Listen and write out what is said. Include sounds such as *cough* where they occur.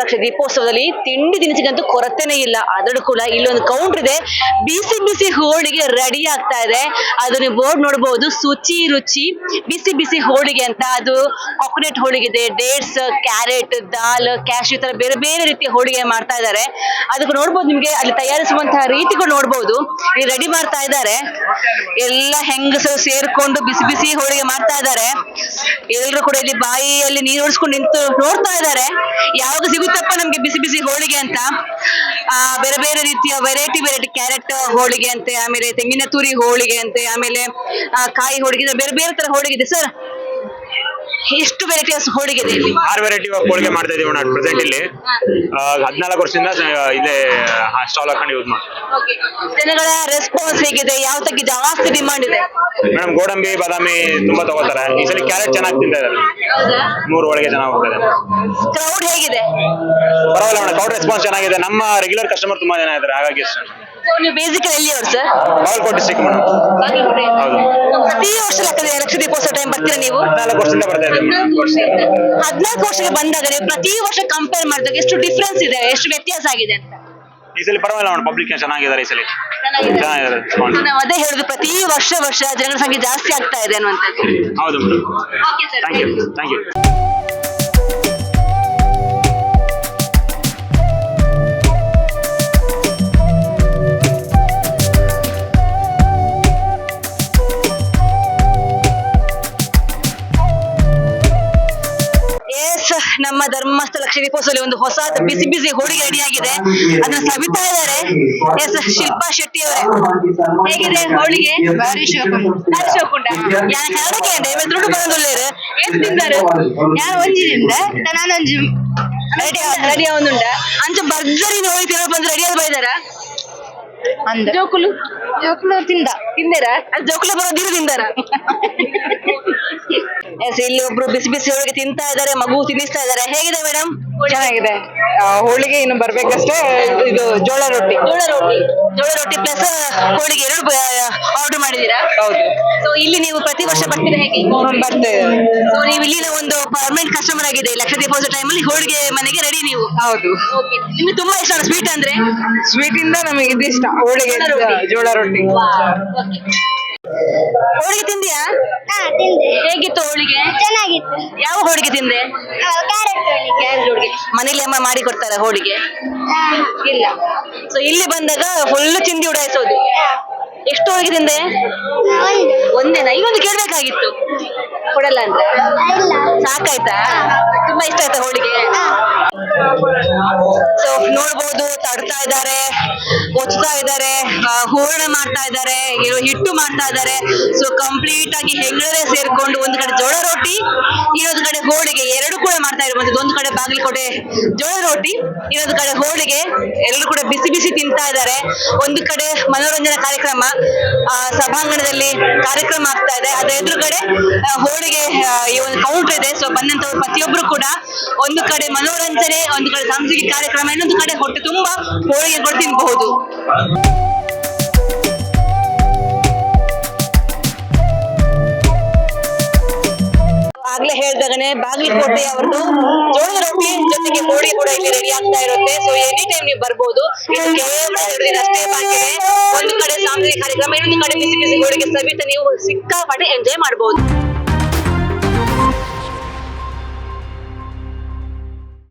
ಲಕ್ಷ ದೀಪೋತ್ಸವದಲ್ಲಿ ತಿಂಡಿ ತಿನಿಸಿಗಂತೂ ಕೊರತೆನೇ ಇಲ್ಲ. ಅದರಲ್ಲೂ ಕೂಡ ಇಲ್ಲೊಂದು ಕೌಂಟರ್ ಇದೆ. ಬಿಸಿ ಬಿಸಿ ಹೋಳಿಗೆ ರೆಡಿ ಆಗ್ತಾ ಇದೆ. ಅದು ನೀವು ಬೋರ್ಡ್ ನೋಡಬಹುದು ಶುಚಿ ರುಚಿ, ಬಿಸಿ ಬಿಸಿ ಹೋಳಿಗೆ ಅಂತ. ಅದು ಕೊಕೊನೆಟ್ ಹೋಳಿಗೆ ಇದೆ ಡೇಟ್ಸ್ ಕ್ಯಾರೆಟ್ ದಾಲ್ ಕ್ಯಾಶ್ ಈ ತರ ಬೇರೆ ಬೇರೆ ರೀತಿಯ ಹೋಳಿಗೆ ಮಾಡ್ತಾ ಇದ್ದಾರೆ. ಅದಕ್ಕೆ ನೋಡ್ಬೋದು ನಿಮ್ಗೆ, ಅಲ್ಲಿ ತಯಾರಿಸುವಂತಹ ರೀತಿಗಳು ನೋಡ್ಬೋದು. ಇಲ್ಲಿ ರೆಡಿ ಮಾಡ್ತಾ ಇದ್ದಾರೆ. ಎಲ್ಲ ಹೆಂಗಸರು ಸೇರ್ಕೊಂಡು ಬಿಸಿ ಬಿಸಿ ಹೋಳಿಗೆ ಮಾಡ್ತಾ ಇದ್ದಾರೆ. ಎಲ್ಲರೂ ಕೂಡ ಇಲ್ಲಿ ಬಾಯಿಯಲ್ಲಿ ನೀರು ನಿಂತು ನೋಡ್ತಾ ಇದ್ದಾರೆ. ಯಾವಾಗ ಸಿಗುತ್ತಪ್ಪ ನಮ್ಗೆ ಬಿಸಿ ಬಿಸಿ ಹೋಳಿಗೆ ಅಂತ. ಆ, ಬೇರೆ ಬೇರೆ ರೀತಿಯ ವೆರೈಟಿ ವೆರೈಟಿ ಕ್ಯಾರೆಟ್ ಹೋಳಿಗೆ ಅಂತೆ, ಆಮೇಲೆ ತೆಂಗಿನ ತುರಿ ಹೋಳಿಗೆ ಅಂತೆ, ಆಮೇಲೆ ಕಾಯಿ ಹೋಳಿಗೆ, ಬೇರೆ ಬೇರೆ ತರ ಹೋಳಿಗೆ ಇದೆ ಸರ್. ಎಷ್ಟು ವೆರೈಟಿಸ್ ಹೋಳಿಗೆ ಇದೆ? ಇಲ್ಲಿ ಆರು ವೆರೈಟಿ ಹೋಳಿಗೆ ಮಾಡ್ತಾ ಇದೀವಿ ಅಣ್ಣ ಪ್ರೆಸೆಂಟ್ ಇಲ್ಲಿ. ಹದಿನಾಲ್ಕು ವರ್ಷದಿಂದ ಇಲ್ಲಿ ಇಲ್ಲೇ ಸ್ಟಾಲ್ ಹಾಕೊಂಡು ಯೂಸ್ ಮಾಡ್ತೀವಿ. ಜನಗಳ ರೆಸ್ಪಾನ್ಸ್ ಹೇಗಿದೆ? ಯಾವ ತಗ್ಗಿ ಜಾಸ್ತಿ ಡಿಮಾಂಡ್ ಇದೆ? ಮೇಡಮ್ ಗೋಡಂಬಿ ಬಾದಾಮಿ ತುಂಬಾ ತಗೋತಾರೆ. ಈ ಸಲ ಕ್ಯಾರೆಟ್ ಚೆನ್ನಾಗಿ ತಿಂತಾ ಇದ್ದಾರೆ. ಮೂರು ಹೋಳಿಗೆ ಚೆನ್ನಾಗಿ ಹೋಗ್ತದೆ ಕ್ರೌಡ್ ಹೇಗಿದೆ? ಪರವಾಗಿಲ್ಲ ಮೇಡಮ್ ಕ್ರೌಡ್ ರೆಸ್ಪಾನ್ಸ್ ಚೆನ್ನಾಗಿದೆ. ನಮ್ಮ ರೆಗ್ಯುಲರ್ ಕಸ್ಟಮರ್ ತುಂಬಾ ಜನ ಇದ್ದಾರೆ ಹಾಗಾಗಿ ನೀವು ಬೇಸಿಕಲಿ ಎಲ್ಲಿ ಅವ್ರು ಸರ್ ಬಾಗಲಕೋಟೆ ಡಿಸ್ಟ್ರಿಕ್ಟ್ ಮೇಡಮ್. ಹೌದು. ಪ್ರತಿ ವರ್ಷ ಲಕ್ಷ ದೀಪೋತ್ಸವ ಟೈಮ್ ಬರ್ತೀರಾ ನೀವು? ನಾಲ್ಕು ವರ್ಷದಿಂದ ಬರ್ತಾ ಇದ್ದೀವಿ. ಹದಿನಾಲ್ಕು ವರ್ಷಕ್ಕೆ ಬಂದಾಗ ನೀವು ಪ್ರತಿ ವರ್ಷ ಕಂಪೇರ್ ಮಾಡಿದಾಗ ಎಷ್ಟು ಡಿಫ್ರೆನ್ಸ್ ಇದೆ ಎಷ್ಟು ವ್ಯತ್ಯಾಸ ಆಗಿದೆ ಅಂತ? ಈ ಸಲ ಪರವಾಗಿಲ್ಲ ಮೇಡಮ್ ಪಬ್ಲಿಕ್ ಚೆನ್ನಾಗಿದ್ದಾರೆ ಈ ಸಲ. ಚೆನ್ನಾಗಿದ್ದಾರೆ. ನಾವು ಅದೇ ಹೇಳುದು ಪ್ರತಿ ವರ್ಷ ವರ್ಷ ಜನರ ಸಂಖ್ಯೆ ಜಾಸ್ತಿ ಆಗ್ತಾ ಇದೆ ಅನ್ನುವಂಥದ್ದು. ಹೌದು madam. Okay sir thank you thank you ನಮ್ಮ ಧರ್ಮಸ್ಥಳ ದೀಪೋತ್ಸವದಲ್ಲಿ ಒಂದು ಹೊಸ ಬಿಸಿ ಬಿಸಿ ಹೋಳಿಗೆ ರೆಡಿ ಆಗಿದೆ. ಅದನ್ನ ಸವಿತಾ ಇದ್ದಾರೆ. ಎಸ್ ಶಿಲ್ಪಾ ಶೆಟ್ಟಿ ಅವರೇ. ಹೇಗಿದೆ ಹೋಳಿಗೆ? ಬಾರಿ ಶೋಕುಂಡು. ಏನ್ ತಿಂದಾರು? ಯಾರು ಒಂಜಿನಿಂದ? ರೆಡಿ ರೆಡಿ ಅಂಚ ಭರ್ಜರಿ ನೋಡಿ ತಿನ್ನೋ ಬಂದು ರೆಡಿ ಬೈದಾರ? ಜೋಕುಲು. ಜೋಕುಲು ತಿಂದ. ತಿಂದಿರ? ಅದು ಜೋಕುಲು ಬರೋ ದಿನ ತಿಂದಾರ? *laughs* ಎಸ್ ಇಲ್ಲಿ ಒಬ್ರು ಬಿಸಿ ಬಿಸಿ ಹೋಳಿಗೆ ತಿಂತಾ ಇದ್ದಾರೆ ಮಗು ತಿನ್ನಿಸ್ತಾ ಇದ್ದಾರೆ. ಹೇಗಿದೆ ಮೇಡಮ್ ಚೆನ್ನಾಗಿದೆ. ಹೋಳಿಗೆ ಇನ್ನು ಬರ್ಬೇಕಷ್ಟೇ. ಇದು ಜೋಳ ರೊಟ್ಟಿ. ಜೋಳ ರೊಟ್ಟಿ. ಜೋಳ ರೊಟ್ಟಿ ಪ್ಲಸ್ ಹೋಳಿಗೆ ಎರಡು ಆರ್ಡರ್ ಮಾಡಿದೀರಾ ಹೌದು. ಸೊ ಇಲ್ಲಿ ನೀವು ಪ್ರತಿ ವರ್ಷ ಬರ್ತೀರಾ ಹೇಗೆ? ಬರ್ತೇವೆ ಸೊ ನೀವು ಇಲ್ಲಿನ ಒಂದು ಪರ್ಮನೆಂಟ್ ಕಸ್ಟಮರ್ ಆಗಿದೆ ಲಕ್ಷ ದೀಪೋತ್ಸವ ಅಲ್ಲಿ ಹೋಳಿಗೆ ಮನೆಗೆ ರೆಡಿ ನೀವು. ಹೌದು. ನಿಮ್ಗೆ ತುಂಬಾ ಇಷ್ಟ ಸ್ವೀಟ್ ಅಂದ್ರೆ? ಸ್ವೀಟ್ ಇಂದ ನಮಗೆ ಇದಿಷ್ಟ ಇಷ್ಟ ಹೋಳಿಗೆ ಜೋಳ ರೊಟ್ಟಿ. ಹೋಳಿಗೆ ತಿಂದಿಯಾ? ಹಾ ತಿಂದೆ. ಹೇಗಿತ್ತು ಹೋಳಿಗೆ? ಚೆನ್ನಾಗಿತ್ತು. ಯಾವ ಹೋಳಿಗೆ ತಿಂದೆ? ಕ್ಯಾರೆಟ್ ಹೋಳಿಗೆ. ಕ್ಯಾರೆಟ್ ಹೋಳಿಗೆ. ಮನೇಲಿ ಅಮ್ಮ ಮಾಡಿ ಕೊಡ್ತಾರೆ ಹೋಳಿಗೆ? ಇಲ್ಲ. ಸೊ ಇಲ್ಲಿ ಬಂದಾಗ ಫುಲ್ ಚಿಂದಿ ಉಡಾಯಿಸೋದು. ಎಷ್ಟು ಹೋಳಿಗೆ ತಿಂದೆ? ಒಂದು. ಒಂದೇನಾ? ಇನ್ನೊಂದು ಕೇಳ್ಬೇಕಾಗಿತ್ತು. ಕೊಡಲ್ಲ ಅಂದ್ರೆ? ಸಾಕಾಯ್ತಾ? ತುಂಬಾ ಇಷ್ಟ ಆಯ್ತಾ ಹೋಳಿಗೆ? ಸೊ ನೋಡ್ಬೋದು, ತಡ್ತಾ ಇದ್ದಾರೆ ಒಚ್ತಾ ಇದ್ದಾರೆ ಹೂರಣ ಮಾಡ್ತಾ ಇದ್ದಾರೆ ಹಿಟ್ಟು ಮಾಡ್ತಾ ಇದ್ದಾರೆ. ಸೊ ಕಂಪ್ಲೀಟ್ ಆಗಿ ಹೆಂಗಳೇ ಸೇರ್ಕೊಂಡು ಒಂದ್ ಕಡೆ ಜೋಳ ರೊಟ್ಟಿ ಇನ್ನೊಂದು ಕಡೆ ಹೋಳಿಗೆ, ಎರಡು ಒಂದು ಜೋಳದ ರೊಟ್ಟಿ, ಇನ್ನೊಂದು ಕಡೆ ಹೋಳಿಗೆ ಎಲ್ಲರೂ ಕೂಡ ಬಿಸಿ ಬಿಸಿ ತಿಂತಾ ಇದ್ದಾರೆ. ಒಂದು ಕಡೆ ಮನೋರಂಜನಾ ಕಾರ್ಯಕ್ರಮ ಸಭಾಂಗಣದಲ್ಲಿ ಕಾರ್ಯಕ್ರಮ ಆಗ್ತಾ ಇದೆ. ಅದರ ಎದುರುಗಡೆ ಹೋಳಿಗೆ ಈ ಒಂದು ಕೌಂಟರ್ ಇದೆ. ಸೊ ಬಂದಂತವ್ರು ಪ್ರತಿಯೊಬ್ರು ಕೂಡ ಒಂದು ಕಡೆ ಮನೋರಂಜನೆ, ಒಂದು ಕಡೆ ಸಾಂಸ್ಕೃತಿಕ ಕಾರ್ಯಕ್ರಮ, ಇನ್ನೊಂದು ಕಡೆ ಹೊಟ್ಟೆ ತುಂಬಾ ಹೋಳಿಗೆ ಕೂಡ ತಿನ್ನಬಹುದು ಹೇಳ್ದಾಗನೆ ಬಾಗಲಕೋಟೆ ಅವ್ರದ್ದು ಜೋಳದ ರೊಟ್ಟಿ ಜೊತೆಗೆ ಕೋಡಿ ಕೂಡ ಇಲ್ಲಿ ರೆಡಿ ಆಗ್ತಾ ಇರುತ್ತೆ. ಸೊ ಎನಿ ಟೈಮ್ ನೀವು ಬರ್ಬೋದು ಇದು ಕೇವಲ ಎರಡು ದಿನ ಅಷ್ಟೇ ಬಾಕಿ ಒಂದು ಕಡೆ ಸಾಂಸ್ಕೃತಿಕ ಕಾರ್ಯಕ್ರಮ ಇನ್ನೊಂದು ಕಡೆ ಬಿಸಿ ಬಿಸಿ ಹೋಳಿಗೆ ಸವಿತ ನೀವು ಸಿಕ್ಕಾಪಟ್ಟೆ ಎಂಜಾಯ್ ಮಾಡಬಹುದು